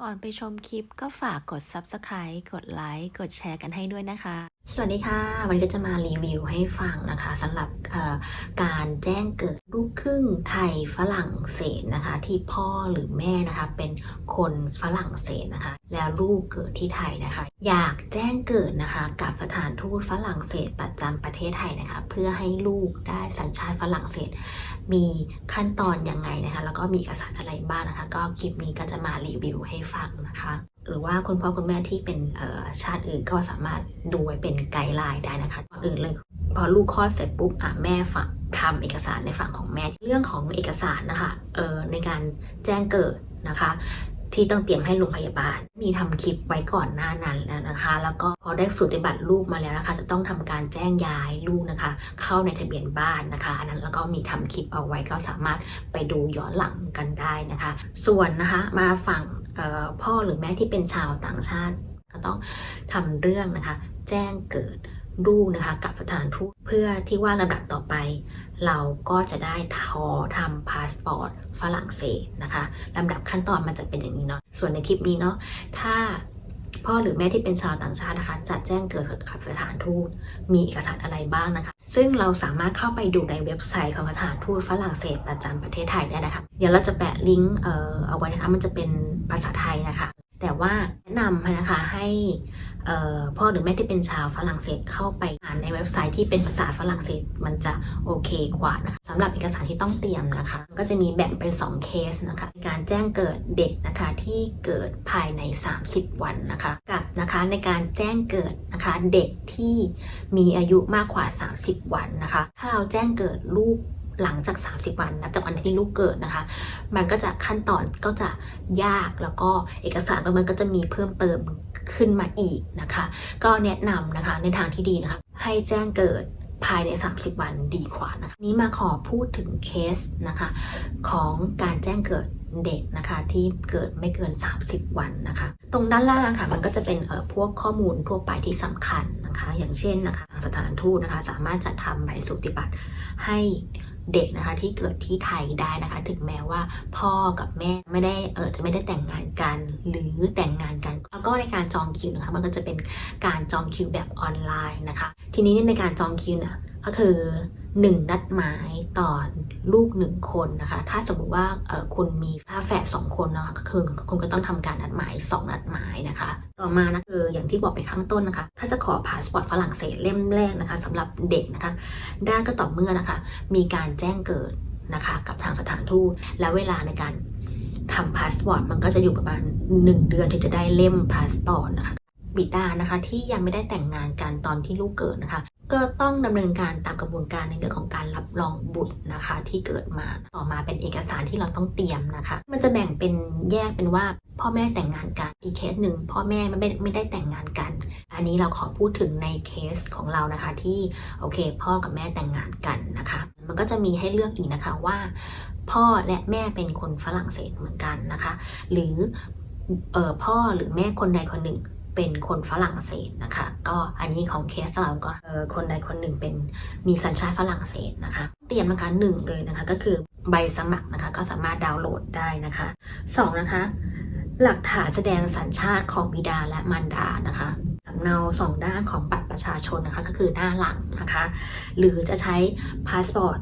ก่อนไปชมคลิปก็ฝากกด Subscribe กดไลค์ กดแชร์กันให้ด้วยนะคะ สวัสดีค่ะ วันนี้ก็จะมารีวิวให้ฟังนะคะสำหรับการแจ้งเกิดลูกครึ่งไทยฝรั่งเศสนะคะ ที่พ่อหรือแม่นะคะเป็นคนฝรั่งเศสนะคะ แล้วลูกเกิดที่ไทยนะคะ อยากแจ้งเกิดนะคะ กับสถานทูตฝรั่งเศสประจำประเทศไทยนะคะ เพื่อให้ลูกได้สัญชาติฝรั่งเศส มีขั้นตอนยังไงนะคะ แล้วก็มีเอกสารอะไรบ้างนะคะ ก็คลิปนี้ก็จะมารีวิวให้ฟังนะคะ หรือว่าคุณพ่อคุณแม่ที่เป็นชาติอื่นก็สามารถดูไว้เป็นไกด์ไลน์ได้นะคะก่อนอื่นเลยพอลูกคลอดเสร็จปุ๊บอะแม่ฝั่งทำเอกสารในฝั่งของแม่เรื่องของเอกสารนะคะเออในการแจ้งเกิดนะคะ ที่ต้องเตรียมให้โรงพยาบาล มีทำคลิปไว้ก่อนหน้านั้นแล้วนะคะ แล้วก็พอได้สูติบัตรลูกมาแล้วนะคะ จะต้องทำการแจ้งย้ายลูกนะคะ เข้าในทะเบียนบ้านนะคะ อันนั้นแล้วก็มีทำคลิปเอาไว้ก็สามารถไปดูย้อนหลังกันได้นะคะ ส่วนนะคะมาฝั่งพ่อหรือแม่ที่เป็นชาวต่างชาติ ก็ต้องทำเรื่องนะคะ แจ้งเกิดลูกนะคะกับสถานทูตเพื่อที่ว่าลำดับต่อไป เราก็จะได้ทอทำพาสปอร์ตฝรั่งเศสนะคะลำดับขั้นตอนมันจะเป็นอย่างนี้เนาะส่วนในคลิปนี้เนาะถ้าพ่อหรือแม่ที่เป็นชาวต่างชาตินะคะจะแจ้งเกิดกับสถานทูตมีเอกสารอะไรบ้างนะคะ ซึ่งเราสามารถเข้าไปดูในเว็บไซต์ของสถานทูตฝรั่งเศสประจำประเทศไทยได้นะคะ เดี๋ยวเราจะแปะลิงก์เอาไว้นะคะมันจะเป็นภาษาไทยนะคะ แต่ว่าแนะนำนะคะให้ พ่อหรือแม่ที่เป็นชาวฝรั่งเศสเข้าไปอ่านในเว็บไซต์ที่เป็นภาษาฝรั่งเศสมันจะโอเคกว่านะคะสำหรับเอกสารที่ต้องเตรียมนะคะ ก็จะมีแบ่งเป็น 2 เคสนะคะในการแจ้งเกิดเด็กนะคะที่เกิดภายใน 30 วันนะคะกับนะคะในการแจ้งเกิดนะคะเด็กที่มีอายุมากกว่า 30 วันนะคะ ถ้าเราแจ้งเกิดลูก หลังจาก 30 วันนับจากวันที่ลูกเกิดนะคะ มันก็จะขั้นตอนก็จะยากแล้วก็เอกสารมันก็จะมีเพิ่มเติมขึ้นมาอีกนะคะ ก็แนะนำนะคะในทางที่ดีนะคะ ให้แจ้งเกิดภายใน 30 วันดีกว่านะคะ นี้มาขอพูดถึงเคสนะคะ ของการแจ้งเกิดเด็กนะคะที่เกิดไม่เกิน 30 วันนะคะ ตรงด้านล่างค่ะมันก็จะเป็นเอ่อพวกข้อมูลทั่วไปที่สำคัญนะคะ อย่างเช่นนะคะสถานทูตนะคะ สามารถจัดทำใบสุติบัตรให้ เด็กนะคะที่เกิดที่ไทยได้นะคะ ถึงแม้ว่าพ่อกับแม่ไม่ได้เออจะไม่ได้แต่งงานกัน หรือแต่งงานกันแล้วก็ในการจองคิวนะคะมันก็จะเป็นการจองคิวแบบออนไลน์นะคะ ทีนี้ในการจองคิวเนี่ยก็คือ หนึ่งนัดหมายต่อลูกหนึ่งคนนะคะ ถ้าสมมติว่าคุณมีฝาแฝดสองคนเนาะคือคุณก็ต้องทำการนัดหมายสองนัดหมายนะคะ ต่อมานะคืออย่างที่บอกไปข้างต้นนะคะ ถ้าจะขอพาสปอร์ตฝรั่งเศสเล่มแรกนะคะสำหรับเด็กนะคะ ได้ก็ต่อเมื่อนะคะ มีการแจ้งเกิดนะคะกับทางสถานทูตและเวลาในการทำพาสปอร์ตมันก็จะอยู่ประมาณ 1 เดือนที่จะได้เล่มพาสปอร์ตนะคะบิดานะคะที่ยังไม่ได้แต่งงานกันตอนที่ลูกเกิดนะคะ ก็ต้องดำเนินการตามกระบวนการในเรื่องของการรับรองบุตรนะคะ ที่เกิดมาต่อมาเป็นเอกสารที่เราต้องเตรียมนะคะ มันจะแบ่งเป็นแยกเป็นว่าพ่อแม่แต่งงานกันอีกเคสหนึ่งพ่อแม่ไม่ได้ไม่ได้แต่งงานกัน อันนี้เราขอพูดถึงในเคสของเรานะคะที่โอเค พ่อกับแม่แต่งงานกันนะคะ มันก็จะมีให้เลือกอีกนะคะว่า พ่อและแม่เป็นคนฝรั่งเศสเหมือนกันนะคะ หรือเออพ่อหรือแม่คนใดคนหนึ่ง เป็นคนฝรั่งเศสนะคะ ก็อันนี้ของเคสเราก็เออคนใดคนหนึ่งเป็นมีสัญชาติฝรั่งเศสนะคะ เตรียมนะคะหนึ่งเลยนะคะก็คือใบสมัครนะคะก็สามารถดาวน์โหลดได้นะคะสองนะคะ หลักฐานแสดงสัญชาติของบิดาและมารดานะคะสำเนาสองด้านของบัตรประชาชนนะคะก็คือหน้าหลังนะคะ หรือจะใช้พาสปอร์ต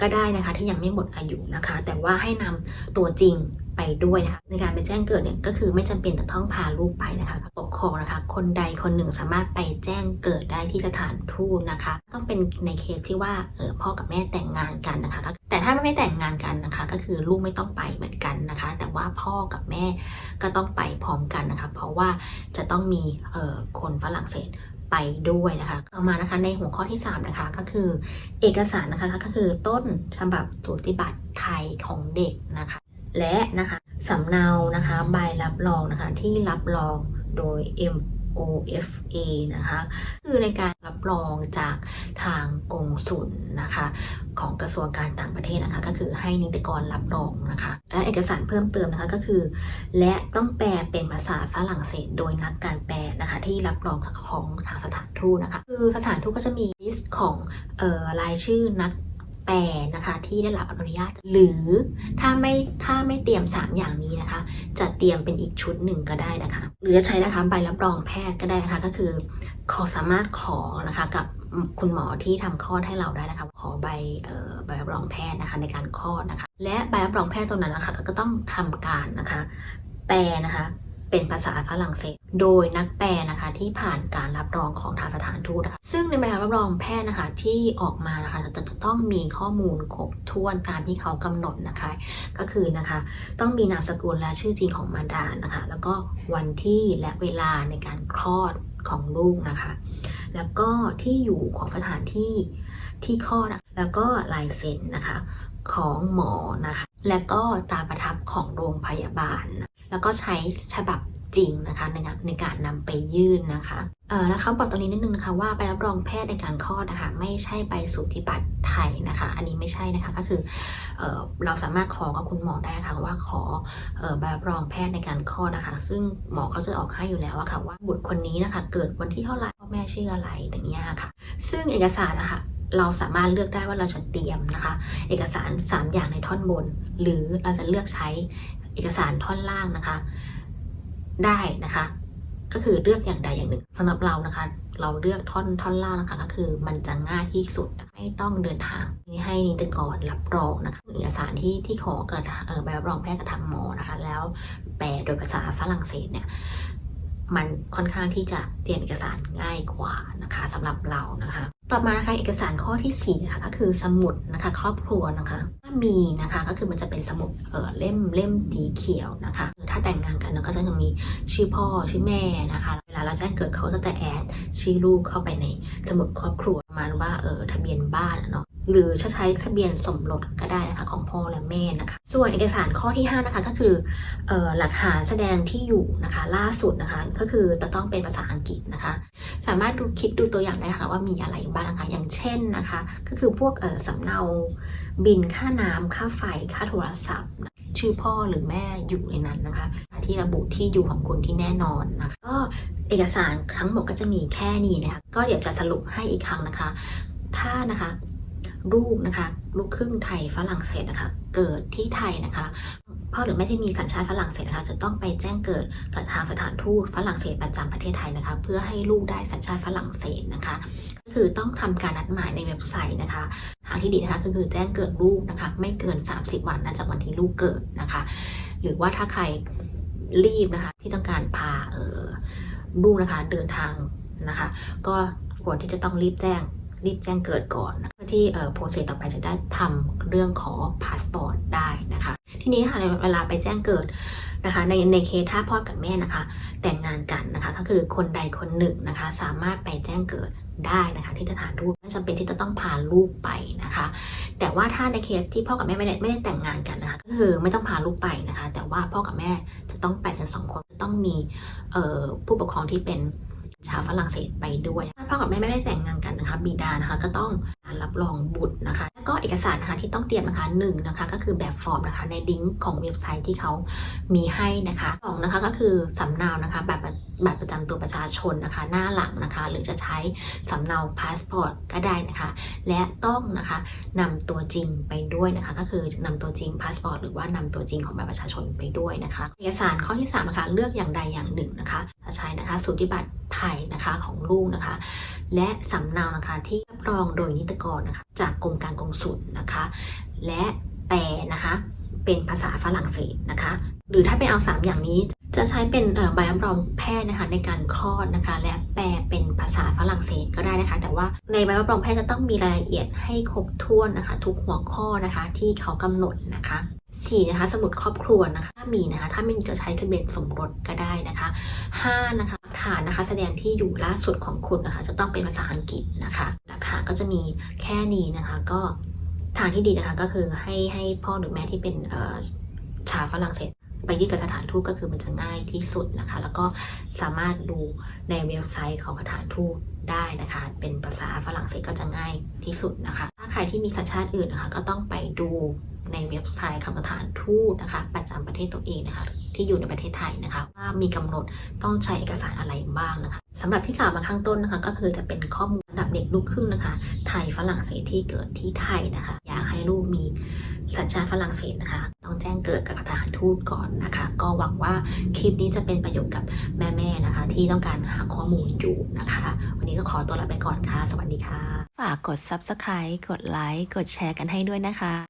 ก็ได้นะคะที่ยังไม่หมดอายุนะคะ แต่ว่าให้นำตัวจริง ไปด้วยนะคะในการไปแจ้งเกิดเนี่ยก็คือไม่จำเป็นจะต้องพาลูกไปนะคะปกครองนะคะ คนใดคนหนึ่งสามารถไปแจ้งเกิดได้ที่สถานทูตนะคะ ต้องเป็นในเคสที่ว่าเออพ่อกับแม่แต่งงานกันนะคะ แต่ถ้าไม่แต่งงานกันนะคะ ก็คือลูกไม่ต้องไปเหมือนกันนะคะ แต่ว่าพ่อกับแม่ก็ต้องไปพร้อมกันนะคะ เพราะว่าจะต้องมีเออคนฝรั่งเศสไปด้วยนะคะต่อมานะคะในหัวข้อที่ 3 นะคะก็คือ เอกสารนะคะก็คือต้นฉบับสูติบัตรไทยของเด็กนะคะ และนะคะสำเนานะคะใบรับรองนะคะที่รับรองโดย MOFA นะคะคือในการรับรองจากทางกงสุลนะคะของกระทรวงการต่างประเทศนะคะก็คือให้นิติกรรับรองนะคะและเอกสารเพิ่มเติมนะคะก็คือ และต้องแปลเป็นภาษาฝรั่งเศส โดยนักการแปลนะคะที่รับรองของทางสถานทูตนะคะคือสถานทูตก็จะมีลิสต์ของเอ่อรายชื่อนัก แปลนะคะที่ได้รับอนุญาต หรือถ้าไม่ถ้าไม่เตรียม 3 อย่างนี้นะคะ จะเตรียมเป็นอีกชุดหนึ่งก็ได้นะคะ หรือจะใช้นะคะใบรับรองแพทย์ก็ได้นะคะ ก็คือขอสามารถขอนะคะกับคุณหมอที่ทำคลอดให้เราได้นะคะ ขอใบเอ่อใบรับรองแพทย์นะคะในการคลอดนะคะ และใบรับรองแพทย์ตรงนั้นนะคะก็ต้องทำการนะคะ แปลนะคะ เป็นภาษาฝรั่งเศส โดยนักแปลนะคะที่ผ่านการรับรองของทางสถานทูตนะคะซึ่งในใบรับรองแพทย์นะคะที่ออกมานะคะจะต้องมีข้อมูลครบถ้วนตามที่เขากำหนดนะคะ ก็คือนะคะต้องมีนามสกุลและชื่อจริงของมารดานะคะ แล้วก็วันที่และเวลาในการคลอดของลูกนะคะ แล้วก็ที่อยู่ของสถานที่ที่คลอดแล้วก็ลายเซ็นนะคะของหมอนะคะ และก็ตาประทับของโรงพยาบาล แล้วก็ใช้ฉบับจริงนะคะในการในการนำไปยื่นนะคะเออแล้วเขาบอกตรงนี้นิดนึงนะคะว่าใบรับรองแพทย์ในการคลอดนะคะไม่ใช่ใบสูติบัตรไทยนะคะ อันนี้ไม่ใช่นะคะก็คือเออเราสามารถขอกับคุณหมอได้ค่ะว่าขอเออใบรับรองแพทย์ในการคลอดนะคะ ซึ่งหมอเขาจะออกให้อยู่แล้วะค่ะว่าบุตรคนนี้นะคะ เกิดวันที่เท่าไหร่พ่อแม่ชื่ออะไรอย่างเงี้ยค่ะ ซึ่งเอกสารนะคะ เราสามารถเลือกได้ว่าเราจะเตรียมนะคะ เอกสาร 3 อย่างในท่อนบน หรือเราจะเลือกใช้เอกสารท่อนล่างนะคะ ได้นะคะ ก็คือเลือกอย่างใดอย่างหนึ่งสำหรับเรานะคะ เราเลือกท่อนท่อนล่างนะคะก็คือมันจะง่ายที่สุดไม่ต้องเดินทางให้นิติกรรับรองนะคะเอกสารที่ที่ขอเกิดเออใบรับรองแพทย์กับทางหมอนะคะ แล้วแปลโดยภาษาฝรั่งเศสเนี่ย มันค่อนข้างที่จะเตรียมเอกสารง่ายกว่านะคะสำหรับเรานะคะ ต่อมานะคะเอกสารข้อที่4นะคะก็คือสมุดนะคะครอบครัวนะคะถ้ามีนะคะก็คือมันจะเป็นสมุดเออเล่มเล่มสีเขียวนะคะหรือถ้าแต่งงานกันเราก็จะยังมีชื่อพ่อชื่อแม่นะคะ เวลาเราแจ้งเกิดเขาก็จะแอดชื่อลูกเข้าไปในสมุดครอบครัวประมาณว่าเออทะเบียนบ้านเนาะ หรือจะใช้ทะเบียนสมรสก็ได้นะคะของพ่อและแม่นะคะ ส่วนเอกสารข้อที่ 5 นะคะก็คือออหลักฐานแสดงที่อยู่นะคะล่าสุดนะคะก็คือจะต้องเป็นภาษาอังกฤษนะคะ สามารถดูคลิกดูตัวอย่างได้ะค่ะว่ามีอะไรบ้างนะคะอย่างเช่นนะคะ ก็คือพวกสำเนาบินค่าน้ำค่าไฟค่าโทรศัพท์ ชื่อพ่อหรือแม่อยู่ในนั้นนะคะ ที่ระบุที่อยู่ของคุณที่แน่นอนนะคะก็เอกสารทั้งหมดก็จะมีแค่นี้นะคะก็เดี๋ยวจะสรุปให้อีกครั้งนะคะ ถ้านะคะ ลูกนะคะ ลูกครึ่งไทยฝรั่งเศสนะคะ เกิดที่ไทยนะคะพ่อหรือแม่ที่มีสัญชาติฝรั่งเศสนะคะจะต้องไปแจ้งเกิดกับทางสถานทูตฝรั่งเศสประจำประเทศไทยนะคะ เพื่อให้ลูกได้สัญชาติฝรั่งเศสนะคะก็คือต้องทำการนัดหมายในเว็บไซต์นะคะ ทางที่ดีนะคะก็คือแจ้งเกิดลูกนะคะ ไม่เกิน 30 วันนะจากวันที่ลูกเกิดนะคะ หรือว่าถ้าใครรีบนะคะที่ต้องการพาเออลูกนะคะเดินทางนะคะ ก็ควรที่จะต้องรีบแจ้ง รีบแจ้งเกิดก่อน เพื่อที่โปรเซสต่อไปจะได้ทำเรื่องขอพาสปอร์ตได้นะคะ ทีนี้ค่ะในเวลาไปแจ้งเกิดนะคะ ในในเคสถ้าพ่อกับแม่นะคะ แต่งงานกันนะคะ ก็คือคนใดคนหนึ่งนะคะ สามารถไปแจ้งเกิดได้นะคะที่สถานทูตไม่จำเป็นที่จะต้องพาลูกไปนะคะ แต่ว่าถ้าในเคสที่พ่อกับแม่ไม่ได้ไม่ได้แต่งงานกันนะคะก็คือไม่ต้องพาลูกไปนะคะ แต่ว่าพ่อกับแม่จะต้องไปกันสองคนต้องมีผู้ปกครองที่เป็น ชาวฝรั่งเศสไปด้วยถ้าพ่อกับแม่ไม่ได้แต่งงานกันนะคะบิดานะคะก็ต้อง รับรองบุตรนะคะ แล้วก็เอกสารนะคะที่ต้องเตรียมนะคะหนึ่งนะคะก็คือแบบฟอร์มนะคะในลิงก์ของเว็บไซต์ที่เขามีให้นะคะสองนะคะก็คือสำเนานะคะแบบบัตรประจำตัวประชาชนนะคะ หน้าหลังนะคะ หรือจะใช้สำเนาพาสปอร์ตก็ได้นะคะ และต้องนะคะนำตัวจริงไปด้วยนะคะ ก็คือนำตัวจริงพาสปอร์ตหรือว่านำตัวจริงของบัตรประชาชนไปด้วยนะคะเอกสารข้อที่สามนะคะเลือกอย่างใดอย่างหนึ่งนะคะจะใช้นะคะสูติบัตรไทยนะคะของลูกนะคะ และสำเนานะคะที่รับรองโดยนิติกรนะคะจากกรมการกงสุลนะคะ และแปลนะคะ เป็นภาษาฝรั่งเศสนะคะ หรือถ้าไปเอา 3 อย่างนี้จะใช้เป็นใบรับรองแพทย์นะคะในการคลอดนะคะ และแปลเป็นภาษาฝรั่งเศสก็ได้นะคะ แต่ว่าในใบรับรองแพทย์จะต้องมีรายละเอียดให้ครบถ้วนนะคะ ทุกหัวข้อนะคะที่เขากำหนดนะคะสี่นะคะสมุดครอบครัวนะคะถ้ามีนะคะ ถ้าไม่มีก็ใช้ทะเบียนสมรสก็ได้นะคะห้านะคะ ฐานนะคะ แสดงที่อยู่ล่าสุดของคุณนะคะ จะต้องเป็นภาษาอังกฤษนะคะหลักฐานก็จะมีแค่นี้นะคะ ก็ทางที่ดีนะคะก็คือให้ให้พ่อหรือแม่ที่เป็นชาวฝรั่งเศสไปยื่นกับสถานทูตก็คือมันจะง่ายที่สุดนะคะ แล้วก็สามารถดูในเว็บไซต์ของสถานทูตได้นะคะ เป็นภาษาฝรั่งเศสก็จะง่ายที่สุดนะคะ ถ้าใครที่มีสัญชาติอื่นนะคะ ก็ต้องไปดู ในเว็บไซต์ของสถานทูตนะคะ ประจำประเทศตัวเองนะคะ ที่อยู่ในประเทศไทยนะคะ ว่ามีกำหนดต้องใช้เอกสารอะไรบ้างนะคะสำหรับที่กล่าวมาข้างต้นนะคะ ก็คือจะเป็นข้อมูลสำหรับเด็กลูกครึ่งนะคะ ไทยฝรั่งเศสที่เกิดที่ไทยนะคะ อยากให้ลูกมีสัญชาติฝรั่งเศสนะคะ ต้องแจ้งเกิดกับสถานทูตก่อนนะคะ ก็หวังว่าคลิปนี้จะเป็นประโยชน์กับแม่ๆนะคะ ที่ต้องการหาข้อมูลอยู่นะคะ วันนี้ก็ขอตัวลาไปก่อนค่ะ สวัสดีค่ะ ฝากกด subscribe กดไลค์กดแชร์กันให้ด้วยนะคะ